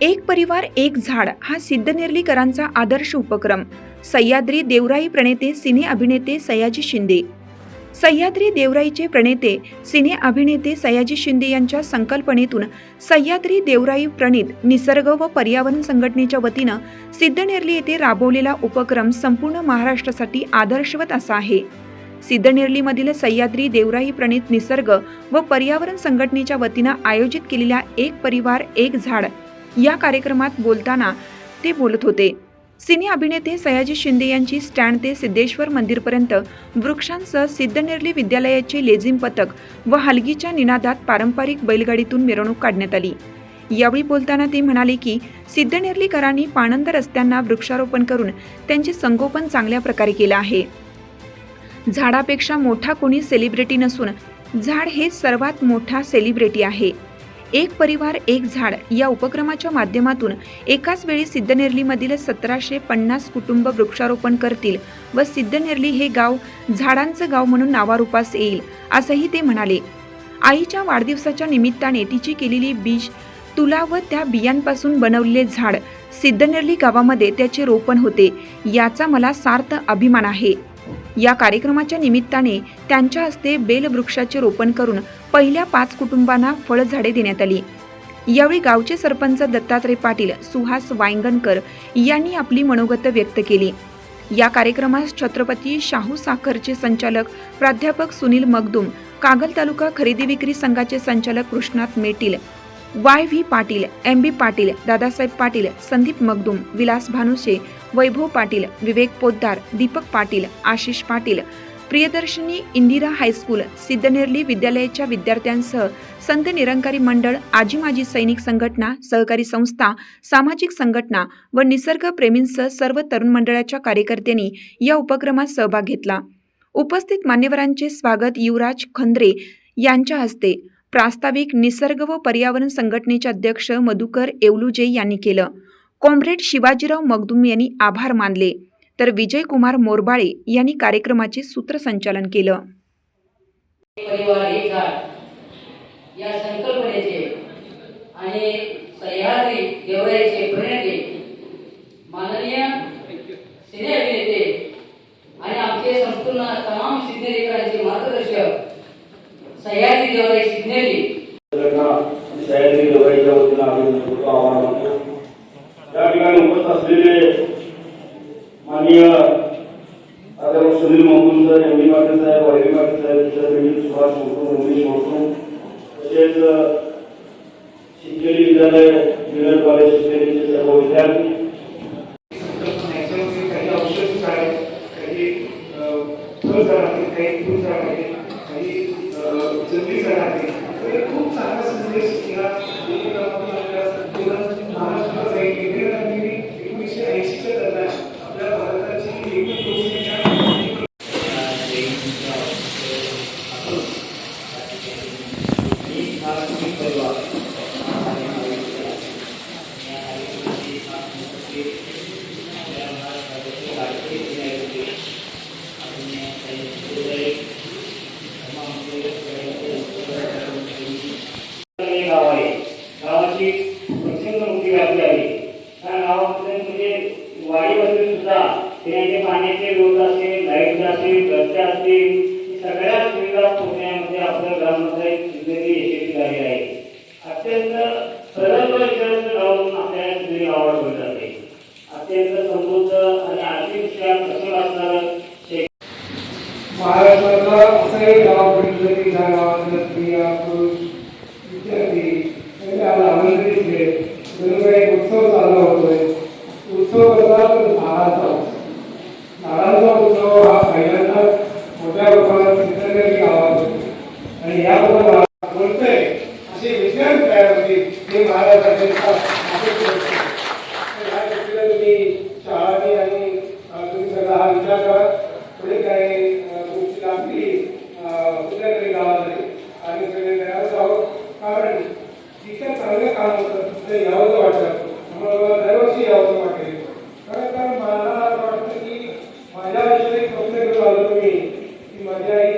एक परिवार एक झाड हा सिद्धनेर्लीकरांचा आदर्श उपक्रम. सह्याद्री देवराई प्रणेते सिने अभिनेते सयाजी शिंदे. सह्याद्री देवराईचे प्रणेते सिने अभिनेते सयाजी शिंदे यांच्या संकल्पनेतून सह्याद्री देवराई प्रणित निसर्ग व पर्यावरण संघटनेच्या वतीनं सिद्धनेर्ली येथे राबवलेला उपक्रम संपूर्ण महाराष्ट्रासाठी आदर्शवत असा आहे. सिद्धनेर्लीमधील सह्याद्री देवराई प्रणित निसर्ग व पर्यावरण संघटनेच्या वतीनं आयोजित केलेल्या एक परिवार एक झाड या कार्यक्रमात बोलताना ते बोलत होते. सिने अभिनेते सयाजी शिंदे यांची स्टँड ते सिद्धेश्वर मंदिरपर्यंत वृक्षांसह सिद्धनेर्ली विद्यालयाचे लेझिम पथक व हलगीच्या निनादात पारंपरिक बैलगाडीतून मिरवणूक काढण्यात आली. यावेळी बोलताना ते म्हणाले की सिद्धनेर्लीकरांनी पाणंद रस्त्यांना वृक्षारोपण करून त्यांचे संगोपन चांगल्या प्रकारे केलं आहे. झाडापेक्षा मोठा कोणी सेलिब्रिटी नसून झाड हे सर्वात मोठा सेलिब्रिटी आहे. एक परिवार एक झाड या उपक्रमाच्या माध्यमातून एकाच वेळी सिद्धनेरलीमधील सतराशे पन्नास कुटुंब वृक्षारोपण करतील व सिद्धनेरली हे गाव झाडांचं गाव म्हणून नावारूपास येईल असंही ते म्हणाले. आईच्या वाढदिवसाच्या निमित्ताने तिची केलेली बीज तुला व त्या बियांपासून बनवलेले झाड सिद्धनेरली गावामध्ये त्याचे रोपण होते याचा मला सार्थ अभिमान आहे. या कार्यक्रमाच्या निमित्ताने त्यांच्या हस्ते बेलवृक्षाचे रोपण करून पहिल्या पाच कुटुंबांना फळझाडे देण्यात आली. यावेळी गावचे सरपंच दत्तात्रय पाटील सुहास वायंगणकर यांनी आपली मनोगत व्यक्त केली. या कार्यक्रमास छत्रपती शाहू साखरचे संचालक प्राध्यापक सुनील मगदुम कागल तालुका खरेदी विक्री संघाचे संचालक Krishnat मेटील Y V Patil M B Patil Dadasaheb Patil Sandeep Magdum Vilas Bhanuse Vaibhav Patil Vivek Poddar Deepak Patil Ashish Patil Priyadarshini Indira high school Siddhnerli विद्यालयाच्या विद्यार्थ्यांसह संत निरंकारी मंडळ आजी माजी सैनिक संघटना सहकारी संस्था सामाजिक संघटना व निसर्गप्रेमींसह सर्व तरुण मंडळाच्या कार्यकर्त्यांनी या उपक्रमात सहभाग घेतला. उपस्थित मान्यवरांचे स्वागत युवराज खंद्रे यांच्या हस्ते प्रास्ताविक निसर्ग व पर्यावरण संघटनेचे अध्यक्ष मधुकर येवलुजे यांनी केलं. कॉम्रेड शिवाजीराव मगदुम यांनी आभार मानले. तर विजयकुमार मोरबाळे यांनी कार्यक्रमाचे सूत्रसंचालन केलं. या संकल्पनेचे आणि सह्याद्री प्रणेते माननीय सिने अभिनेते आणि आमचे संपूर्ण तमाम मार्गदर्शक सह्याद्री देवराई सिद्धेली सह्याद्री देवराईच्या वतीनं आम्ही मनपूर्वक आवाहन मानतो या ठिकाणी उपस्थित असलेले माननीय प्राध्यापक Sunil Mohan sir M D Patil साहेब वाय पाटील साहेब इतर मिलिंद सुभाष मोठून रमेश मोठून तसेच शिंकेली विद्यालय ज्युनियर कॉलेज शिंकेलीचे सर्व विद्यार्थी. काही औषध आहेत काही फळ काही फूल झाड आहेत काही जंगली झाड आहेत तर हे खूप चांगला संदेश या महाराष्ट्राचा एक वेगळ्या कामगिरी एकोणीसशे ऐंशीच्या दरम्यान आपल्या भारताची एकूण लोकसंख्या हे गाव आहे गावाची प्रचंड मोठी व्याप्ती आहे त्या गावामध्ये म्हणजे वाडीमध्ये सुद्धा पाण्याचे रोज असतील लाइट असतील रस्ते असतील सगळ्या सुविधा पुण्यामध्ये आपल्या गावामध्ये जिल्ह्याची यशस्वी झाली आहे. अत्यंत सरळ विचाराचं गाव म्हणून आपल्याला जुने गावाला बोललं जाते. अत्यंत समृद्ध आणि आर्थिकदृष्ट्या प्रसन्न असणारं शेत महाराष्ट्रातला असं गाव बघितलं गावातल्या स्त्रिया पुरुष विद्यार्थी म्हणजे आज उत्सव चालू होतोय. उत्सव कसा तर महाराष्ट्र यावं वाटलं. आम्हाला दरवर्षी यावं वाटेल. कारण कारण मला असं वाटतं की माझ्या आयुष्यात एक स्वप्न घेऊन आलो मी की माझी आई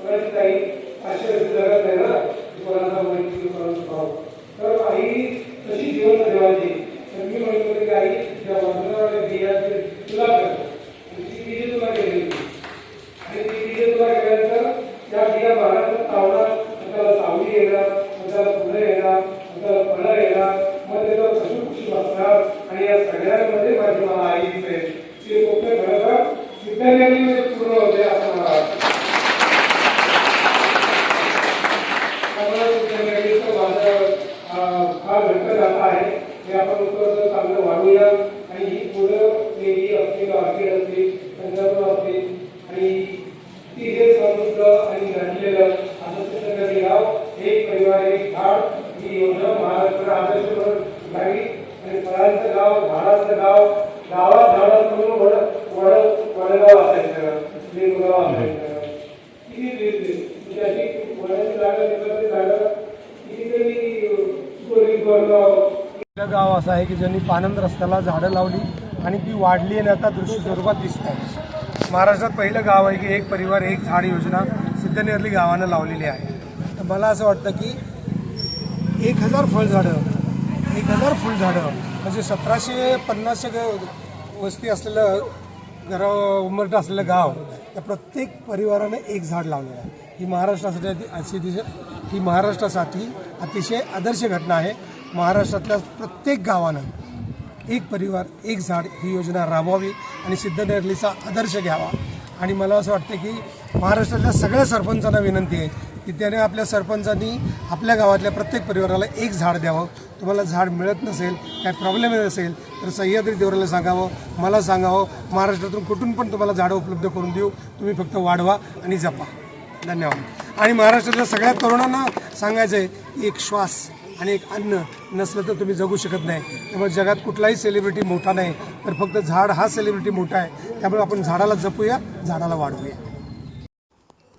परत आई आश्चर्य जगत आहे ना की कोणाचा मैत्री कोणाचं भाव तर आई तशी जीवन देवाची तर मी म्हणतो की आई तुझ्या वडिलांना तुला येणार मग येणार मग त्याच्यावर पशु पक्षी बसणार. आणि या सगळ्यांमध्ये माझी मला ते स्वप्न खरं तर पूर्ण होते असं मला वाटतं. फार घट्ट आहे. हे आपण उत्तर चांगलं वाढूया आणि ही पुढं असतील ऑर्किड चंद्रपूर असतील आणि ती हे समृद्ध आणि घडलेलं असं सिद्धनेरी गाव एक परिवार झाड ही योजना महाराष्ट्र आदर्श म्हणून घ्यावी आणि फळांचं गाव झाडाचं गाव गावा झाडात वड वड वडगाव असायचं. लिंबगाव असायचं. किती म्हणजे अशी वडाची जागा निसर्गाची जागा कितीतरी गोरी गोरगाव गाव असं आहे की ज्यांनी पानंद रस्त्याला झाडं लावली आणि ती वाढली आणि आता दृश्य स्वरूपात दिसत आहे. महाराष्ट्रात पहिलं गाव आहे की एक परिवार एक झाड योजना सिद्धनेरली गावानं लावलेली आहे. तर मला असं वाटतं की एक हजार फळझाडं एक हजार फुलझाडं म्हणजे सतराशे पन्नासशे ग- वस्ती असलेलं घरा उमरट असलेलं गाव त्या प्रत्येक परिवाराने एक झाड लावलेलं आहे. ही महाराष्ट्रासाठी अशी अतिशय ही महाराष्ट्रासाठी अतिशय आदर्श घटना आहे. महाराष्ट्रातल्या प्रत्येक गावानं एक परिवार एक झाड ही योजना राबवावी आणि सिद्धनेरलीचा आदर्श घ्यावा. आणि मला असं वाटतं की महाराष्ट्रातल्या सगळ्या सरपंचांना विनंती आहे की त्याने आपल्या सरपंचांनी आपल्या गावातल्या प्रत्येक परिवाराला एक झाड द्यावं. तुम्हाला झाड मिळत नसेल काय प्रॉब्लेम नसेल तर सह्याद्री देवराला सांगावं मला सांगावं. महाराष्ट्रातून कुठून पण तुम्हाला झाडं उपलब्ध करून देऊ. तुम्ही फक्त वाढवा आणि जपा. धन्यवाद. आणि महाराष्ट्रातल्या सगळ्या तरुणांना सांगायचं आहे की एक श्वास आणि एक अन्न नसलं तर तुम्ही जगू शकत नाही. त्यामुळे जगात कुठलाही सेलिब्रिटी मोठा नाही तर फक्त झाड हा सेलिब्रिटी मोठा आहे. त्यामुळे आपण झाडाला जपूया झाडाला वाढवूया.